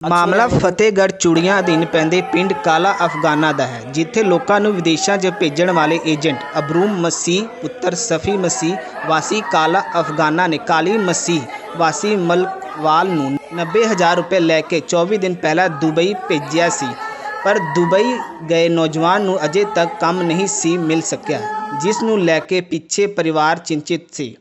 ਮਾਮਲਾ ਫਤਿਹਗੜ੍ਹ ਚੂੜੀਆਂ ਅਧੀਨ ਪੈਂਦੇ ਪਿੰਡ ਕਾਲਾ ਅਫਗਾਨਾ ਦਾ ਹੈ ਜਿੱਥੇ ਲੋਕਾਂ ਨੂੰ ਵਿਦੇਸ਼ਾਂ 'ਚ ਭੇਜਣ ਵਾਲੇ ਏਜੰਟ ਅਬਰੂਮ ਮਸੀਹ ਪੁੱਤਰ ਸਫੀ ਮਸੀਹ ਵਾਸੀ ਕਾਲਾ ਅਫਗਾਨਾ ਨੇ ਕਾਲੀ ਮਸੀਹ ਵਾਸੀ ਮਲਕਵਾਲ ਨੂੰ 90000 ਰੁਪਏ ਲੈ ਕੇ 24 ਦਿਨ ਪਹਿਲਾਂ ਦੁਬਈ ਭੇਜਿਆ ਸੀ ਪਰ ਦੁਬਈ ਗਏ ਨੌਜਵਾਨ ਨੂੰ ਅਜੇ ਤੱਕ ਕੰਮ ਨਹੀਂ ਸੀ ਮਿਲ ਸਕਿਆ ਜਿਸ ਨੂੰ ਲੈ ਕੇ ਪਿੱਛੇ ਪਰਿਵਾਰ ਚਿੰਤਿਤ ਸੀ।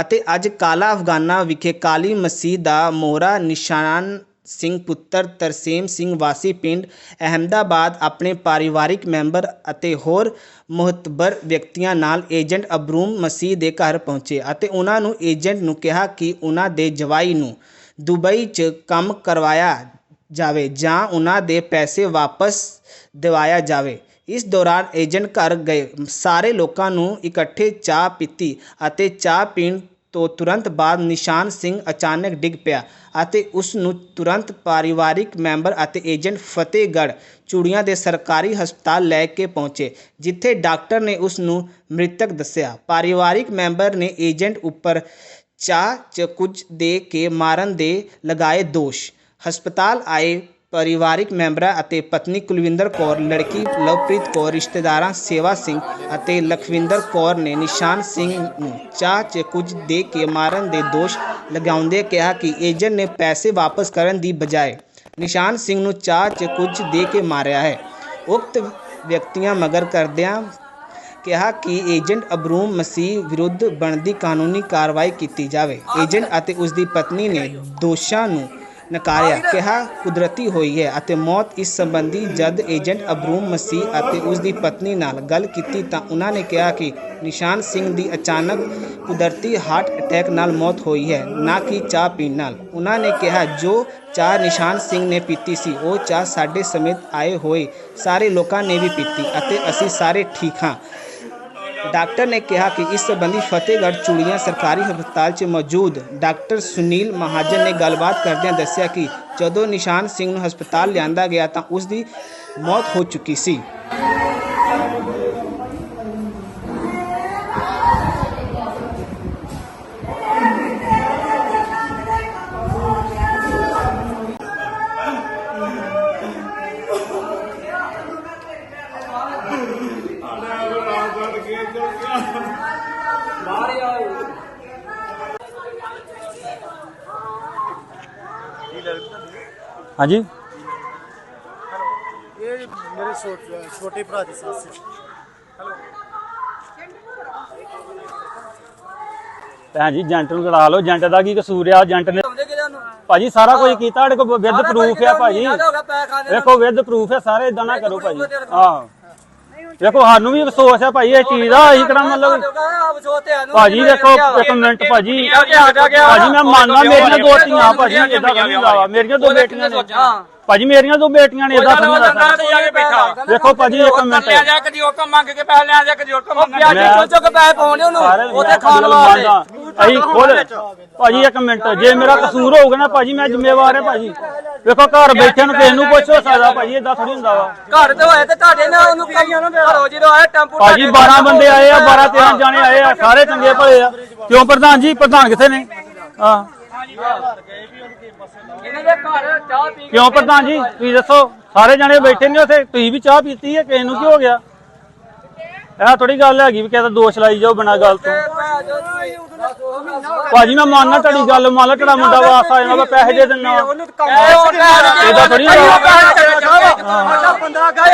ਅਤੇ ਅੱਜ ਕਾਲਾ ਅਫਗਾਨਾ ਵਿਖੇ ਕਾਲੀ ਮਸੀਹ ਦਾ ਮੋਹਰਾ ਨਿਸ਼ਾਨ ਸਿੰਘ ਪੁੱਤਰ ਤਰਸੇਮ ਸਿੰਘ ਵਾਸੀ ਪਿੰਡ ਅਹਿਮਦਾਬਾਦ ਆਪਣੇ ਪਰਿਵਾਰਿਕ ਮੈਂਬਰ ਅਤੇ ਹੋਰ ਮੁਹਤਬਰ ਵਿਅਕਤੀਆਂ ਨਾਲ ਏਜੰਟ ਅਬਰੂਮ ਮਸੀਹ ਦੇ ਘਰ ਪਹੁੰਚੇ ਅਤੇ ਉਹਨਾਂ ਨੂੰ ਏਜੰਟ ਨੂੰ ਕਿਹਾ ਕਿ ਉਹਨਾਂ ਦੇ ਜਵਾਈ ਨੂੰ ਦੁਬਈ 'ਚ ਕੰਮ ਕਰਵਾਇਆ ਜਾਵੇ ਜਾਂ ਉਹਨਾਂ ਦੇ ਪੈਸੇ ਵਾਪਸ ਦਿਵਾਇਆ ਜਾਵੇ। ਇਸ ਦੌਰਾਨ ਏਜੰਟ ਘਰ ਗਏ। ਸਾਰੇ ਲੋਕਾਂ ਨੂੰ ਇਕੱਠੇ ਚਾਹ ਪੀਤੀ ਅਤੇ ਚਾਹ ਪੀਣ ਤੋਂ ਤੁਰੰਤ ਬਾਅਦ ਨਿਸ਼ਾਨ ਸਿੰਘ ਅਚਾਨਕ ਡਿੱਗ ਪਿਆ ਅਤੇ ਉਸ ਨੂੰ ਤੁਰੰਤ ਪਰਿਵਾਰਿਕ ਮੈਂਬਰ ਅਤੇ ਏਜੰਟ ਫਤਿਹਗੜ੍ਹ ਚੂੜੀਆਂ ਦੇ ਸਰਕਾਰੀ ਹਸਪਤਾਲ ਲੈ ਕੇ ਪਹੁੰਚੇ ਜਿੱਥੇ ਡਾਕਟਰ ਨੇ ਉਸ ਨੂੰ ਮ੍ਰਿਤਕ ਦੱਸਿਆ ਪਰਿਵਾਰਿਕ ਮੈਂਬਰ ਨੇ ਏਜੰਟ ਉੱਪਰ ਚਾਹ ਚ ਕੁਝ ਦੇ ਕੇ ਮਾਰਨ ਦੇ ਲਗਾਏ ਦੋਸ਼ ਹਸਪਤਾਲ ਆਏ ਪਰਿਵਾਰਿਕ ਮੈਂਬਰਾਂ ਅਤੇ ਪਤਨੀ ਕੁਲਵਿੰਦਰ ਕੌਰ, ਲੜਕੀ ਲਵਪ੍ਰੀਤ ਕੌਰ, ਰਿਸ਼ਤੇਦਾਰਾਂ ਸੇਵਾ ਸਿੰਘ ਅਤੇ ਲਖਵਿੰਦਰ ਕੌਰ ਨੇ ਨਿਸ਼ਾਨ ਸਿੰਘ ਨੂੰ ਚਾਹ 'ਚ ਕੁਝ ਦੇ ਕੇ ਮਾਰਨ ਦੇ ਦੋਸ਼ ਲਗਾਉਂਦੇ ਕਿਹਾ ਕਿ ਏਜੰਟ ਨੇ ਪੈਸੇ ਵਾਪਸ ਕਰਨ ਦੀ ਬਜਾਏ ਨਿਸ਼ਾਨ ਸਿੰਘ ਨੂੰ ਚਾਹ 'ਚ ਕੁਝ ਦੇ ਕੇ ਮਾਰਿਆ ਹੈ। ਉਕਤ ਵਿਅਕਤੀਆਂ ਮਗਰ ਕਰਦਿਆਂ ਕਿਹਾ ਕਿ ਏਜੰਟ ਅਬਰੂਮ ਮਸੀਹ ਵਿਰੁੱਧ ਬਣਦੀ ਕਾਨੂੰਨੀ ਕਾਰਵਾਈ ਕੀਤੀ ਜਾਵੇ। ਏਜੰਟ ਅਤੇ ਉਸ ਦੀ ਪਤਨੀ ਨੇ ਦੋਸ਼ਾਂ ਨੂੰ ਨਕਾਰਿਆ ਕਿਹਾ ਕੁਦਰਤੀ ਹੋਈ ਹੈ ਅਤੇ ਮੌਤ ਇਸ ਸੰਬੰਧੀ ਜਦ ਏਜੰਟ ਅਬਰੂਮ ਮਸੀਹ ਅਤੇ ਉਸ ਦੀ ਪਤਨੀ ਨਾਲ ਗੱਲ ਕੀਤੀ ਤਾਂ ਉਹਨਾਂ ਨੇ ਕਿਹਾ ਕਿ ਨਿਸ਼ਾਨ ਸਿੰਘ ਦੀ ਅਚਾਨਕ ਕੁਦਰਤੀ ਹਾਰਟ ਅਟੈਕ ਨਾਲ ਮੌਤ ਹੋਈ ਹੈ ਨਾ ਕਿ ਚਾਹ ਪੀਣ ਨਾਲ। ਉਹਨਾਂ ਨੇ ਕਿਹਾ ਜੋ ਚਾਹ ਨਿਸ਼ਾਨ ਸਿੰਘ ਨੇ ਪੀਤੀ ਸੀ ਉਹ ਚਾਹ ਸਾਡੇ ਸਮੇਤ ਆਏ ਹੋਏ ਸਾਰੇ ਲੋਕਾਂ ਨੇ ਵੀ ਪੀਤੀ ਅਤੇ ਅਸੀਂ ਸਾਰੇ ਠੀਕ ਹਾਂ। ਡਾਕਟਰ ਨੇ ਕਿਹਾ ਕਿ ਇਸ ਸਬੰਧੀ ਫਤਿਹਗੜ੍ਹ ਚੂੜੀਆਂ ਸਰਕਾਰੀ ਹਸਪਤਾਲ 'ਚ ਮੌਜੂਦ ਡਾਕਟਰ ਸੁਨੀਲ ਮਹਾਜਨ ਨੇ ਗੱਲਬਾਤ ਕਰਦਿਆਂ ਦੱਸਿਆ ਕਿ ਜਦੋਂ ਨਿਸ਼ਾਨ ਸਿੰਘ ਨੂੰ ਹਸਪਤਾਲ ਲਿਆਂਦਾ ਗਿਆ ਤਾਂ ਉਸ ਦੀ ਮੌਤ ਹੋ ਚੁੱਕੀ ਸੀ। ਹਾਂਜੀ। ਇਹ ਮੇਰੇ ਛੋਟੇ ਛੋਟੇ ਭਰਾ ਦੀ ਸੱਸ ਹੈ। ਭੈਣ ਜੀ ਏਜੰਟ ਨੂੰ ਕਰਾ ਲਓ। ਏਜੰਟ ਦਾ ਕੀ ਕਸੂਰ ਆ? ਏਜੰਟ ਨੇ ਭਾਜੀ ਸਾਰਾ ਕੁਝ ਕੀਤਾ ਸਾਡੇ ਕੋਲ ਵਿਦ ਪ੍ਰੂਫ ਆ ਭਾਜੀ। ਵੇਖੋ ਵਿਦ ਪ੍ਰੂਫ ਆ ਸਾਰੇ ਇਦਾਂ ਨਾ ਕਰੋ ਭਾਜੀ। ਹਾਂ। ਵੇਖੋ ਸਾਨੂੰ ਵੀ ਅਫਸੋਸ ਆ ਭਾਈ ਇਹ ਚੀਜ਼ ਦਾ ਅਸੀਂ ਕਿਹੜਾ ਮਤਲਬ ਭਾਜੀ ਵੇਖੋ ਇੱਕ ਮਿੰਟ ਭਾਜੀ। ਭਾਜੀ ਮੈਂ ਮੰਨਦਾ ਮੇਰੀਆਂ ਦੋ ਧੀਆਂ ਭਾਜੀ ਇਦਾਂ ਨਹੀਂ ਲਾਵਾ ਮੇਰੀਆਂ ਦੋ ਬੇਟੀਆਂ ਨੇ। ਭਾਜੀ ਮੇਰੀਆਂ ਦੋ ਬੇਟੀਆਂ ਨੇ ਇਦਾਂ ਸਮਝ ਸਕਦਾ ਵੇਖੋ ਭਾਜੀ ਇੱਕ ਮਿੰਟ। ਲਿਆ ਜਾ ਕਦੀ ਉਹ ਕੋ ਮੰਗ ਕੇ ਪੈਸੇ ਲਿਆ ਜਾ ਕਦੀ ਉਹ ਕੋ ਮੰਗ ਚੁੱਕ ਪੈਸੇ ਪਾਉਣੇ ਉਹਨੂੰ ਉਹਦੇ ਖਾਣ ਵਾਸਤੇ। ਅਸੀਂ ਖੁਦ ਭਾਜੀ ਇੱਕ ਮਿੰਟ ਜੇ ਮੇਰਾ ਕਸੂਰ ਹੋਊਗਾ ਨਾ ਭਾਜੀ ਮੈਂ ਜ਼ਿੰਮੇਵਾਰ ਹਾਂ ਭਾਜੀ। ਵੇਖੋ ਘਰ ਬੈਠਿਆਂ ਨੂੰ ਕਿਸੇ ਨੂੰ ਪੁੱਛ ਹੋ ਸਕਦਾ ਭਾਜੀ ਇਦਾਂ ਥੋੜੀ ਹੁੰਦਾ ਵਾ। ਘਰ ਤੇ ਹੋਏ ਤੇ ਤੁਹਾਡੇ ਨਾਲ ਉਹਨੂੰ ਘਰੋਂ ਜਦੋਂ ਆਏ ਟੈਂਪੂ ਭਾਜੀ 12 ਬੰਦੇ ਆਏ ਆ 12 13 ਜਾਣੇ ਆਏ ਆ ਸਾਰੇ ਚੰਗੇ ਭਲੇ ਆ। ਕਿਉਂ ਪ੍ਰਧਾਨ ਜੀ? ਪ੍ਰਧਾਨ ਕਿੱਥੇ ਨੇ? ਹਾਂ। ਇਹਨਾਂ ਦੇ ਘਰ ਚਾਹ ਪੀ ਕਿਉਂ ਪ੍ਰਧਾਨ ਜੀ? ਤੁਸੀਂ ਦੱਸੋ ਸਾਰੇ ਜਾਣੇ ਬੈਠੇ ਨੇ ਉੱਥੇ ਤੁਸੀਂ ਵੀ ਚਾਹ ਪੀਤੀ ਹੈ ਕਿਸੇ ਨੂੰ ਕੀ ਹੋ ਗਿਆ? ਇਹ ਥੋੜੀ ਗੱਲ ਹੈਗੀ ਵੀ ਕਿਸੇ ਦਾ ਦੋਸ਼ ਲਾਈ ਜਾਓ ਬਿਨਾਂ ਗੱਲ ਤੋਂ। ਭਾਜੀ ਮੈਂ ਮੰਨਣਾ ਤੁਹਾਡੀ ਗੱਲ ਮੰਨ ਲਾ ਤੁਹਾਡਾ ਮੁੰਡਾ ਵਾਪਸ ਆ ਜਾਣਾ ਮੈਂ ਪੈਸੇ ਦੇ ਦਿੰਦਾ। ਇਹਦਾ ਥੋੜੀ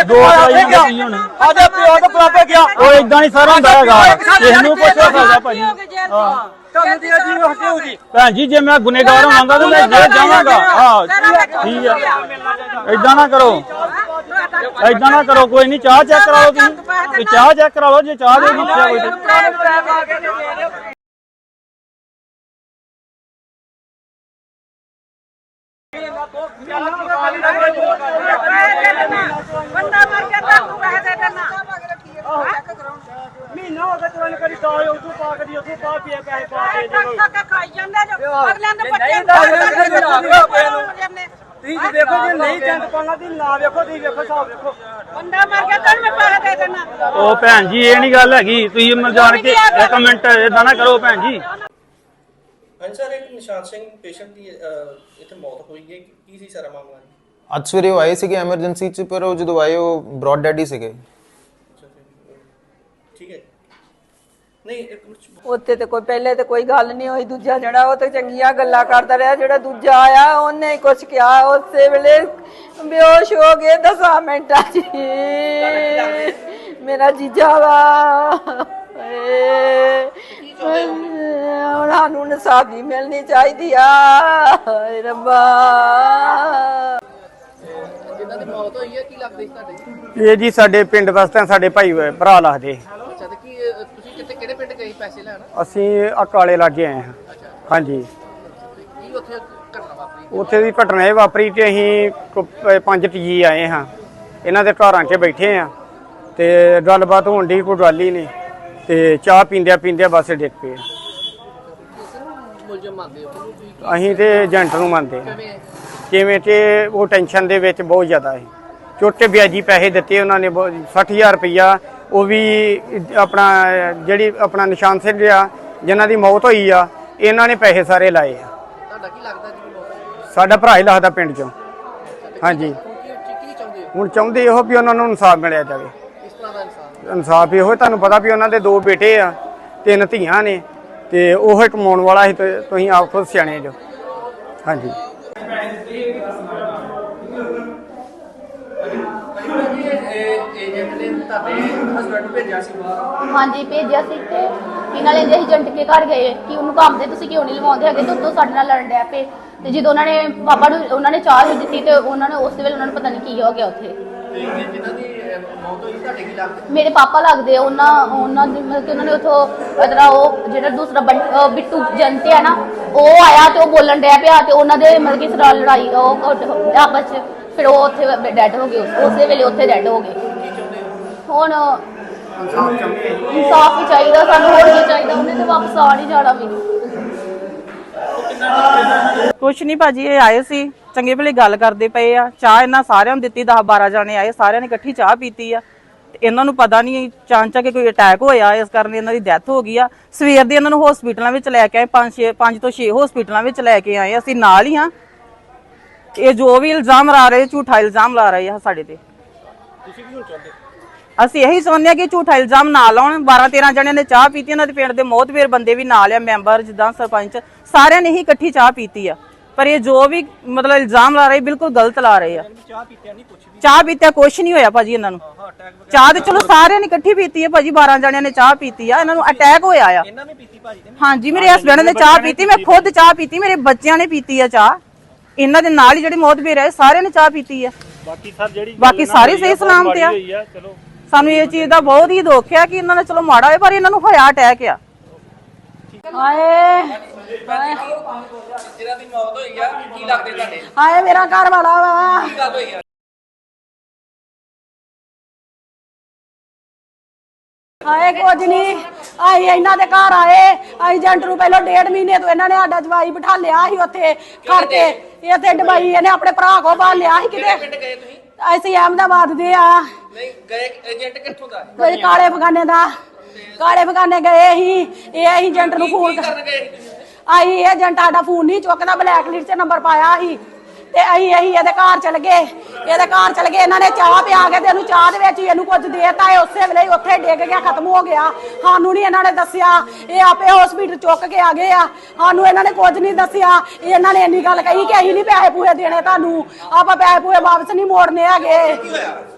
ਦੋ ਲਾਈ ਗਈ ਹੁਣ। ਆਦੇ ਪਿਓ ਤੋਂ ਪ੍ਰਾਪੇ ਗਿਆ। ਉਹ ਇਦਾਂ ਨਹੀਂ ਸਾਰਾ ਹੁੰਦਾ ਹੈਗਾ ਕਿਸੇ ਨੂੰ ਪੁੱਛ ਸਕਦਾ ਭਾਜੀ। ਹਾਂ ਤੁਹਾਨੂੰ ਦੀ ਜੀ ਹਟੇਉਗੀ ਭੈਣ ਜੀ ਜੇ ਮੈਂ ਗੁਨੇਗਾਰ ਹੋਵਾਂਗਾ ਤਾਂ ਮੈਂ ਜੇਲ੍ਹ ਜਾਵਾਂਗਾ। ਹਾਂ ਠੀਕ ਆ ਇਦਾਂ ਨਾ ਕਰੋ। ਇਦਾਂ ਨਾ ਕਰੋ ਕੋਈ ਨਹੀਂ ਚਾਹ ਚੈੱਕ ਕਰਾਓ ਤੁਸੀਂ। ਵੀ ਚਾਹ ਚੈੱਕ ਕਰਾ ਲਓ ਜੇ ਚਾਹ ਦੇ ਵਿੱਚ ਕੋਈ ਤੇ। ਬੰਦਾ ਮਰ ਗਿਆ ਤਾਂ ਤੂੰ ਕਹਿ ਦੇ ਦੇਣਾ ਮਹੀਨਾ ਹੋ ਗਿਆ ਤੁਰਨ ਕਰੀ ਤਾਂ ਉਦੋਂ ਪਾ ਕਦੀ ਉਦੋਂ ਪਾ ਪੀਏ ਪੈਸੇ ਪਾ ਦੇ। ਟੱਕ ਟੱਕ ਖਾਈ ਜਾਂਦੇ ਜੋ। ਅਗਲਿਆਂ ਦੇ ਬੱਚੇ ਤੁਸੀਂ ਜੀ ਦੇਖੋ ਜੇ ਨਹੀਂ ਜੰਦ ਪਾਣਾ ਦੀ ਨਾ ਵੇਖੋ ਤੁਸੀਂ ਵੇਖੋ ਹਿਸਾਬ ਵੇਖੋ। ਬੰਦਾ ਮਰ ਗਿਆ ਤਾਂ ਮੈਂ ਪੈਸੇ ਦੇ ਦੇਣਾ ਉਹ ਭੈਣ ਜੀ ਇਹ ਨਹੀਂ ਗੱਲ ਹੈਗੀ। ਤੁਸੀਂ ਮਰ ਜਾਣ ਕੇ ਇੱਕ ਮਿੰਟ ਇਦਾਂ ਨਾ ਕਰੋ ਭੈਣ ਜੀ। ਹਾਂਜੀ ਸਰ ਇੱਕ ਨਿਸ਼ਾਨ ਸਿੰਘ ਪੇਸ਼ੈਂਟ ਦੀ ਅਹ, ਇੱਥੇ ਮੌਤ ਹੋਈ ਹੈ। ਕੀ ਸੀ ਸਾਰਾ ਮਾਮਲਾ? ਜੀ ਅੱਜ ਸਵੇਰੇ ਉਹ ਆਏ ਸੀਗੇ ਐਮਰਜੈਂਸੀ ਚ ਪਰ ਉਹ ਜਦੋਂ ਆਏ ਉਹ ਬ੍ਰੌਡ ਡੈਡ ਹੀ ਸੀਗੇ ਉੱਥੇ ਤੇ ਕੋਈ ਪਹਿਲੇ ਤੇ ਕੋਈ ਗੱਲ ਨਹੀਂ ਹੋਈ ਦੂਜਾ ਜਿਹੜਾ ਉਹ ਤੇ ਚੰਗੀਆਂ ਗੱਲਾਂ ਕਰਦਾ ਰਿਹਾ ਜਿਹੜਾ ਦੂਜਾ ਆਇਆ ਉਹਨੇ ਹੀ ਕੁਝ ਕਿਹਾ ਉਸੇ ਵੇਲੇ ਬੇਹੋਸ਼ ਹੋ ਗਏ 10 ਮਿੰਟਾਂ 'ਚ ਹੀ। ਮੇਰਾ ਜੀਜਾ ਵਾ। ਹੁਣ ਸਾਨੂੰ ਨਸਾਬੀ ਮਿਲਣੀ ਚਾਹੀਦੀ ਆ। ਹਾਏ ਰੱਬਾ। ਇਹ ਜੀ ਸਾਡੇ ਪਿੰਡ ਵਾਸਤੇ ਸਾਡੇ ਭਾਈ ਭਰਾ ਲੱਗਦੇ ਅੱਛਾ ਤੇ ਕੀ ਅਹ, ਤੁਸੀਂ ਕਿੱਥੇ ਕਿਹੜੇ ਪਿੰਡ ਗਏ ਸੀ ਪੈਸੇ ਲੈਣ? ਅਸੀਂ ਅਕਾਲੇ ਲਾਗੇ ਆਏ ਹਾਂ। ਹਾਂਜੀ। ਕੀ ਉੱਥੇ ਘਟਨਾ ਵਾਪਰੀ? ਉੱਥੇ ਦੀ ਘਟਨਾ ਇਹ ਵਾਪਰੀ ਤੇ ਅਸੀਂ ਕੋ- ਪੰਜ ਟੀਜੀ ਆਏ ਹਾਂ। ਇਹਨਾਂ ਦੇ ਘਰਾਂ 'ਚ ਬੈਠੇ ਆ ਤੇ ਗੱਲਬਾਤ ਹੋਣ ਦੀ ਕੋਈ ਗੱਲ ਹੀ ਨਹੀਂ। ਤੇ ਚਾਹ ਪੀਂਦਿਆਂ ਪੀਂਦਿਆਂ ਬਸ ਡਿੱਗ ਪਏ। ਮੁਲਜ਼ਮ ਮੰਨਦੇ ਹੋ? ਉਹਨੂੰ ਤੁਸੀਂ ਅਸੀਂ ਤੇ ਏਜੰਟ ਨੂੰ ਮੰਨਦੇ ਹਾਂ। ਕਿਵੇਂ? ਕਿਵੇਂ ਤੇ ਉਹ ਟੈਨਸ਼ਨ ਦੇ ਵਿੱਚ ਬਹੁਤ ਜ਼ਿਆਦਾ ਹੈ ਛੋਟੇ ਵਿਆਜੀ ਪੈਸੇ ਦਿੱਤੇ ਉਹਨਾਂ ਨੇ ਬਹੁਤ- 60000 ਰੁਪਇਆ ਉਹ ਵੀ ਆਪਣਾ ਜਿਹੜੀ ਆਪਣਾ ਨਿਸ਼ਾਨ ਸਿੰਘ ਆ ਜਿਨ੍ਹਾਂ ਦੀ ਮੌਤ ਹੋਈ ਆ ਇਹਨਾਂ ਨੇ ਪੈਸੇ ਸਾਰੇ ਲਾਏ ਆ। ਤੁਹਾਡਾ ਕੀ ਲੱਗਦਾ ਜੀ ਮੌਤ? ਸਾਡਾ ਭਰਾ ਹੀ ਲੱਗਦਾ ਪਿੰਡ ਚੋਂ। ਹਾਂਜੀ। ਹੁਣ ਚਾਹੁੰਦੇ ਇਹੋ ਵੀ ਉਹਨਾਂ ਨੂੰ ਇਨਸਾਫ ਮਿਲਿਆ ਜਾਵੇ। ਇਸ ਤਰ੍ਹਾਂ ਦਾ ਇਨਸਾਨ ਇਨਸਾਫ ਇਹੋ ਤੁਹਾਨੂੰ ਪਤਾ ਵੀ ਉਹਨਾਂ ਦੇ ਦੋ ਬੇਟੇ ਆ ਤਿੰਨ ਧੀਆਂ ਨੇ ਤੇ ਉਹ ਕਮਾਉਣ ਵਾਲਾ ਸੀ ਤੁਸੀਂ ਆਪ ਖੁਦ ਸਿਆਣੇ ਜੋ। ਹਾਂਜੀ ਏਜੰਟ ਨੇ ਤੁਹਾਡੇ ਹਸਬੰਡ ਨੂੰ ਭੇਜਿਆ ਸੀ ਬਾਹਰ? ਹਾਂਜੀ ਭੇਜਿਆ ਸੀ ਤੇ ਇਹਨਾਂ ਨੇ ਏਜੰਟ ਕੇ ਘਰ ਗਏ ਕਿ ਉਹਨੂੰ ਕੰਮ ਤੇ ਤੁਸੀਂ ਕਿਉਂ ਨਹੀਂ ਲਵਾਉਂਦੇ? ਹੈਗੇ ਤੇ ਉਦੋਂ ਸਾਡੇ ਨਾਲ ਲੜਨ ਡਿਆ ਪਏ। ਤੇ ਜਦੋਂ ਉਹਨਾਂ ਨੇ ਪਾਪਾ ਨੂੰ ਉਹਨਾਂ ਨੇ ਚਾਹ ਵੀ ਦਿੱਤੀ ਤੇ ਉਹਨਾਂ ਨੇ ਉਸ ਵੇਲੇ ਉਹਨਾਂ ਨੂੰ ਪਤਾ ਨਹੀਂ ਕੀ ਹੋ ਗਿਆ ਉੱਥੇ। ਤੇ ਇਹ ਜਿਨ੍ਹਾਂ ਦੀ ਅਹ, ਮੌਤ ਹੋਈ ਤੁਹਾਡੇ ਕੀ ਲੱਗਦਾ? ਮੇਰੇ ਪਾਪਾ ਲੱਗਦੇ ਆ, ਉਹਨਾਂ ਉਹਨਾਂ ਦੇ ਮਤਲਬ ਕਿ ਉਹਨਾਂ ਨੇ ਉਥੋਂ ਅਦਰਾ ਉਹ ਜਿਹੜਾ ਦੂਸਰਾ ਬੰ- ਅਹ ਬਿੱਟੂ ਜੰਤੇ ਆ ਨਾ ਉਹ ਆਇਆ ਤੇ ਉਹ ਬੋਲਣ ਡਿਆ ਪਿਆ ਤੇ ਉਹਨਾਂ ਦੇ ਮਤਲਬ ਕਿ ਨਾਲ ਲੜਾਈ ਉਹ ਉਹ ਆਪਸ ਚ ਫਿਰ ਉਹ ਉੱਥੇ ਡੈਡ ਹੋ ਗਏ ਉਸ- ਉਸੇ ਵੇਲੇ ਉੱਥੇ ਡੈਡ ਹੋ ਗਏ। ਹੁਣ ਇਨਸਾਫ ਵੀ ਚਾਹੀਦਾ ਸਾਨੂੰ ਹੋਰ ਕੀ ਚਾਹੀਦਾ? ਉਹਨੇ ਤੇ ਵਾਪਸ ਆ ਨਹੀਂ ਜਾਣਾ ਵੀ। ਕੁਛ ਨਹੀਂ ਭਾਜੀ ਇਹ ਆਏ ਸੀ। ਚੰਗੇ ਭਲੇ ਗੱਲ ਕਰਦੇ ਪਏ ਆ। ਚਾਹ ਇਹਨਾਂ ਸਾਰਿਆਂ ਨੂੰ ਦਿੱਤੀ 10 12 ਜਾਣੇ ਆਏ। ਸਾਰਿਆਂ ਨੇ ਇਕੱਠੀ ਚਾਹ ਪੀਤੀ ਆ। ਤੇ ਇਹਨਾਂ ਨੂੰ ਪਤਾ ਨਹੀਂ ਚਾਂਚਾ ਕਿ ਕੋਈ ਅਟੈਕ ਹੋਇਆ ਇਸ ਕਾਰਨ ਇਹਨਾਂ ਦੀ ਡੈਥ ਹੋ ਗਈ ਆ। ਸਵੇਰ ਦੇ ਇਹਨਾਂ ਨੂੰ ਹਸਪੀਟਲਾਂ ਵਿੱਚ ਲੈ ਕੇ ਆਏ 5 6 5 ਤੋਂ 6 ਹਸਪੀਟਲਾਂ ਵਿੱਚ ਲੈ ਕੇ ਆਏ। ਅਸੀਂ ਨਾਲ ਹੀ ਆ। ਇਹ ਜੋ ਵੀ ਇਲਜ਼ਾਮ ਲਾ ਰਹੇ ਝੂਠਾ ਇਲਜ਼ਾਮ ਲਾ ਰਹੇ ਆ ਸਾਡੇ ਤੇ। ਅਸੀਂ ਇਹੀ ਚਾਹੁੰਦੇ ਆ ਕਿ ਝੂਠਾ ਇਲਜ਼ਾਮ ਨਾ ਲਾਉਣ। 12 13 ਜਣਿਆਂ ਨੇ ਚਾਹ ਪੀਤੀ ਇਹਨਾਂ ਦੇ ਪਿੰਡ ਦੇ ਮੋਹਤਵੇਰ ਬੰਦੇ ਵੀ ਨਾਲ ਆ ਮੈਂਬਰ ਜਿੱਦਾਂ ਸਰਪੰਚ। ਸਾਰਿਆਂ ਨੇ ਹੀ ਇਕੱਠੀ ਚਾਹ ਪੀਤੀ ਆ। ਪਰ ਇਹ ਜੋ ਵੀ ਮਤਲਬ ਇਲਜ਼ਾਮ ਲਾ ਰਹੇ ਬਿਲਕੁਲ ਗਲਤ ਲਾ ਰਹੇ ਆ। ਚਾਹ ਪੀਤਿਆ ਕੁਛ ਨਹੀਂ ਹੋਇਆ ਭਾਜੀ ਇਹਨਾਂ ਨੂੰ। ਚਾਹ ਤੇ ਚਲੋ ਸਾਰਿਆਂ ਨੇ ਇਕੱਠੀ ਪੀਤੀ ਹੈ ਭਾਜੀ 12 ਜਣਿਆਂ ਨੇ ਚਾਹ ਪੀਤੀ ਆ ਇਹਨਾਂ ਨੂੰ ਅਟੈਕ ਹੋਇਆ ਆ। ਇਹਨਾਂ ਨੇ ਪੀਤੀ ਭਾਜੀ ਹਾਂਜੀ ਮੇਰੇ ਹਸਬੰਡ ਨੇ ਚਾਹ ਪੀਤੀ ਮੈਂ ਖੁਦ ਚਾਹ ਪੀਤੀ ਮੇਰੇ ਬੱਚਿਆਂ ਨੇ ਪੀਤੀ ਆ ਚਾਹ। ਇਹਨਾਂ ਦੇ ਨਾਲ ਹੀ ਜਿਹੜੇ ਮੋਹਤਵੇਰ ਹੈ ਸਾਰਿਆਂ ਨੇ ਚਾਹ ਪੀਤੀ ਆ। ਬਾਕੀ ਸਰ ਜਿਹੜੀ ਬਾਕੀ ਸਾਰੇ ਸਹੀ ਸਲਾਮਤ ਆ ਚਲੋ। ਸਾਨੂੰ ਇਹ ਚੀਜ਼ ਦਾ ਬਹੁਤ ਹੀ ਦੁੱਖ ਆ ਕਿ ਇਹਨਾਂ ਨੇ ਚਲੋ ਮਾੜਾ ਹੋਇਆ, ਪਰ ਇਹਨਾਂ ਨੂੰ ਹੋਇਆ ਅਟੈਕ ਆ। ਹਾਏ। ਜਿਹਨਾਂ ਦੀ ਮੌਤ ਹੋਈ ਆ ਕੀ ਲੱਗਦੇ ਤੁਹਾਡੇ ਹਾਏ, ਮੇਰਾ ਘਰ ਵਾਲਾ ਵਾ। ਕੀ ਗੱਲ ਹੋਈ ਆ ਆਏ ਕੁਝ ਨਹੀਂ ਆਈ, ਇਹਨਾਂ ਦੇ ਘਰ ਆਏ। ਏਜੰਟ ਨੂੰ ਪਹਿਲਾਂ ਡੇਢ ਮਹੀਨੇ ਤੋਂ ਇਹਨਾਂ ਨੇ ਸਾਡਾ ਜਵਾਈ ਬਿਠਾ ਲਿਆ ਸੀ ਉੱਥੇ ਕਰਕੇ ਇੱਥੇ ਡਬਾਈ ਇਹਨੇ ਆਪਣੇ ਭਰਾ ਕੋ ਬਾਹਰ ਲਿਆ ਸੀ ਕਿਤੇ। ਅਸੀਂ ਅਹਿਮਦਾਬਾਦ ਦੇ ਆ। ਨਹੀਂ ਗਏ ਏਜੰਟ ਕਿੱਥੋਂ ਦਾ? ਕੋਈ ਕਾਲੇ ਬਗਾਨੇ ਦਾ। ਕਾਲੇ ਬਗਾਨੇ ਗਏ ਸੀ ਇਹ ਅਸੀਂ ਏਜੰਟ ਨੂੰ ਫੋਨ ਕੀ ਕਰਨ ਗਏ ਸੀ ਤੁਸੀਂ? ਆਈ ਏਜੰਟ ਸਾਡਾ ਫੋਨ ਨਹੀਂ ਚੁੱਕਦਾ ਬਲੈਕ ਲਿਸਟ 'ਚ ਨੰਬਰ ਪਾਇਆ ਸੀ। ਤੇ ਅਸੀਂ ਅਸੀਂ ਇਹਦੇ ਘਰ ਚਲ ਗਏ। ਇਹਦੇ ਘਰ ਚਲ ਗਏ। ਇਹਨਾਂ ਨੇ ਚਾਹ ਪਿਆ ਕੇ ਤੇ ਇਹਨੂੰ ਚਾਹ ਦੇ ਵਿੱਚ ਹੀ ਇਹਨੂੰ ਕੁਝ ਦੇਤਾ। ਇਹ ਉਸੇ ਵੇਲੇ ਹੀ ਉੱਥੇ ਡਿੱਗ ਗਿਆ, ਖਤਮ ਹੋ ਗਿਆ। ਸਾਨੂੰ ਨਹੀਂ ਇਹਨਾਂ ਨੇ ਦੱਸਿਆ। ਇਹ ਆਪੇ ਹਸਪੀਟਲ ਚੁੱਕ ਕੇ ਆ ਗਏ ਆ। ਸਾਨੂੰ ਇਹਨਾਂ ਨੇ ਕੁਝ ਨਹੀਂ ਦੱਸਿਆ। ਇਹਨਾਂ ਨੇ ਇੰਨੀ ਗੱਲ ਕਹੀ ਕਿ ਅਸੀਂ ਨਹੀਂ ਪੈਸੇ ਪੂਏ ਦੇਣੇ ਤੁਹਾਨੂੰ। ਆਪਾਂ ਪੈਸੇ ਪੂਏ ਵਾਪਸ ਨਹੀਂ ਮੋੜਨੇ ਹੈਗੇ।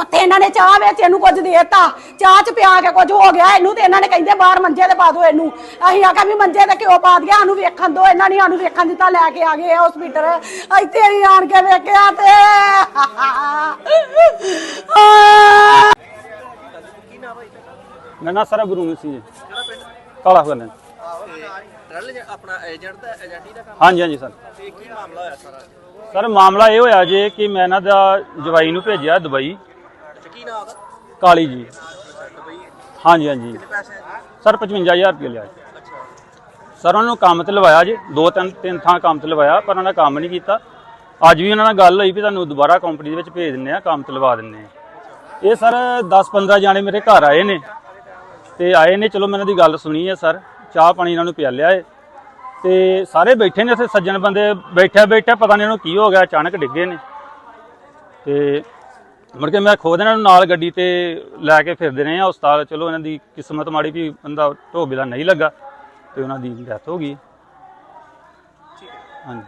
ਉੱਥੇ ਇਹਨਾਂ ਨੇ ਚਾਹ ਵਿੱਚ ਇਹਨੂੰ ਕੁਝ ਦੇਤਾ। ਚਾਹ ਚ ਪਿਆ ਕੇ ਕੁਝ ਹੋ ਗਿਆ ਇਹਨੂੰ ਤੇ ਇਹਨਾਂ ਨੇ ਕਹਿੰਦੇ ਬਾਹਰ ਮੰਜੇ ਤੇ ਪਾ ਦਿਓ ਇਹਨੂੰ। ਅਸੀਂ ਆਖਿਆ ਵੀ ਮੰਜੇ ਤੇ ਕਿਉਂ ਪਾ ਦਿਆ ਸਾਨੂੰ ਵੇਖਣ ਦਿਓ ਇਹਨਾਂ ਨੇ ਸਾਨੂੰ ਵੇਖਣ ਦਿੱਤਾ ਲੈ ਕੇ ਆ ਗਏ ਹਸਪੀਟਲ ਇੱਥੇ ਹੀ ਆਣ ਕੇ ਵੇਖਿਆ ਤੇ। ਮੈਂ ਨਾ ਸਾਰਾ ਗੁਰੂ ਸੀ ਜੀ। ਕਾਲਾ ਫਗਨ ਟਰਲ ਆਪਣਾ ਏਜੰਟ ਦਾ ਏਜੰਟੀ ਦਾ ਕੰਮ? ਹਾਂਜੀ ਹਾਂਜੀ ਸਰ। ਤੇ ਕੀ ਮਾਮਲਾ ਹੋਇਆ ਸਾਰਾ? ਸਰ ਮਾਮਲਾ ਇਹ ਹੋਇਆ ਜੇ ਕਿ ਮੈਂ ਇਹਨਾਂ ਦਾ ਜਵਾਈ ਨੂੰ ਭੇਜਿਆ ਦੁਬਈ। ਕੀ ਨਾਮ ਉਹਦਾ? ਕਾਲੀ ਜੀ। ਹਾਂਜੀ ਹਾਂਜੀ। ਪੈਸੇ ਸਰ 55000 ਰੁਪਏ ਲਿਆ ਸਰ ਉਹਨਾਂ ਨੂੰ ਕੰਮ ਤੇ ਲਵਾਇਆ ਜੀ। ਦੋ ਤਿੰਨ ਤਿੰਨ ਥਾਂ ਕੰਮ ਤੇ ਲਵਾਇਆ ਪਰ ਉਹਨਾਂ ਨੇ ਕੰਮ ਨਹੀਂ ਕੀਤਾ। ਅੱਜ ਵੀ ਉਹਨਾਂ ਨਾਲ ਗੱਲ ਹੋਈ ਵੀ ਤੁਹਾਨੂੰ ਦੁਬਾਰਾ ਕੰਪਨੀ ਦੇ ਵਿੱਚ ਭੇਜ ਦਿੰਨੇ ਆ ਕੰਮ ਤੇ ਲਵਾ ਦਿੰਨੇ ਆ ਇਹ ਸਰ 10-15 ਜਾਣੇ ਮੇਰੇ ਘਰ ਆਏ ਨੇ। ਤੇ ਆਏ ਨੇ ਚਲੋ ਮੈਂ ਇਹਨਾਂ ਦੀ ਗੱਲ ਸੁਣੀ ਹੈ ਸਰ। ਚਾਹ ਪਾਣੀ ਇਹਨਾਂ ਨੂੰ ਪਿਆਲਿਆ ਏ। ਤੇ ਸਾਰੇ ਬੈਠੇ ਨੇ ਇੱਥੇ ਸੱਜਣ ਬੰਦੇ ਬੈਠਿਆ ਬੈਠਿਆ ਪਤਾ ਨਹੀਂ ਇਹਨੂੰ ਕੀ ਹੋ ਗਿਆ ਅਚਾਨਕ ਡਿੱਗੇ ਨੇ। ਤੇ ਮੁੜ ਕੇ ਮੈਂ ਖੁਦ ਇਹਨਾਂ ਨੂੰ ਨਾਲ ਗੱਡੀ ਤੇ ਲੈ ਕੇ ਫਿਰਦੇ ਰਹੇ ਆ ਹਸਪਤਾਲ ਚਲੋ ਇਹਨਾਂ ਦੀ ਕਿਸਮਤ ਮਾੜੀ ਵੀ ਬੰਦਾ ਢੋਬੇ ਦਾ ਨਹੀਂ ਲੱਗਾ ਤੇ ਉਹਨਾਂ ਦੀ ਡੈਥ ਹੋ ਗਈ। ਹਾਂਜੀ।